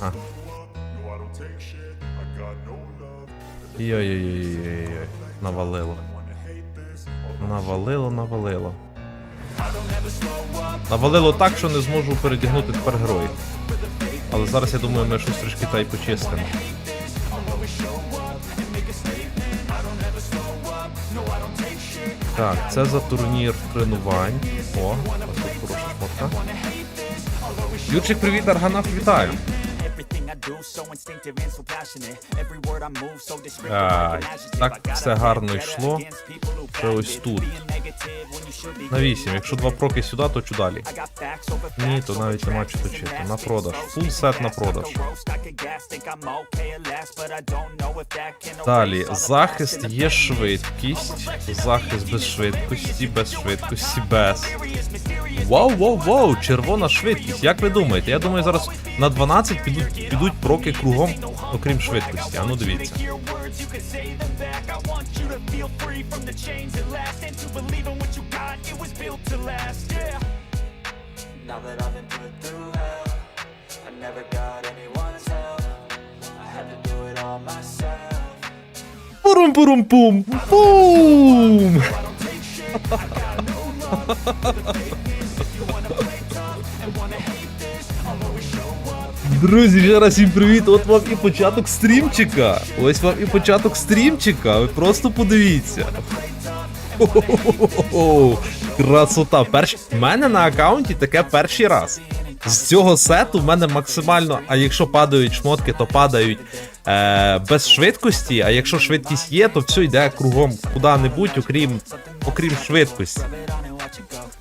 Ага. Йой-йой-йой-йой. Навалило. Навалило, навалило. Навалило так, що не зможу передягнути тепер героїв. Але зараз я думаю, ми щось трішки та й почистимо. Так, це за турнір тренувань. О, ось хороша шмотка. Юрчик, привіт, Арганах, вітаю. Adjective. так все гарно йшло. Це ось тут. На 8. Якщо два проки сюди, то чу далі. I got facts over Ні, то навіть нема що точити. На продаж. Full set на продаж. Далі, захист є швидкість. Захист без швидкості, без швидкості, без. Вау, вау, вау, червона швидкість. Як ви думаєте? Я думаю, зараз на 12 підуть, підуть проки кругом, окрім швидкості. А ну дивіться. Hear words, you can Друзі, ще раз всім привіт! От вам і початок стрімчика. Ось вам і початок стрімчика. Ви просто подивіться. Хо-хо-хо-хо-хо. Красота. Перш... В мене на аккаунті таке перший раз. З цього сету в мене максимально, а якщо падають шмотки, то падають е, без швидкості, а якщо швидкість є, то все йде кругом куди-небудь, окрім, окрім швидкості.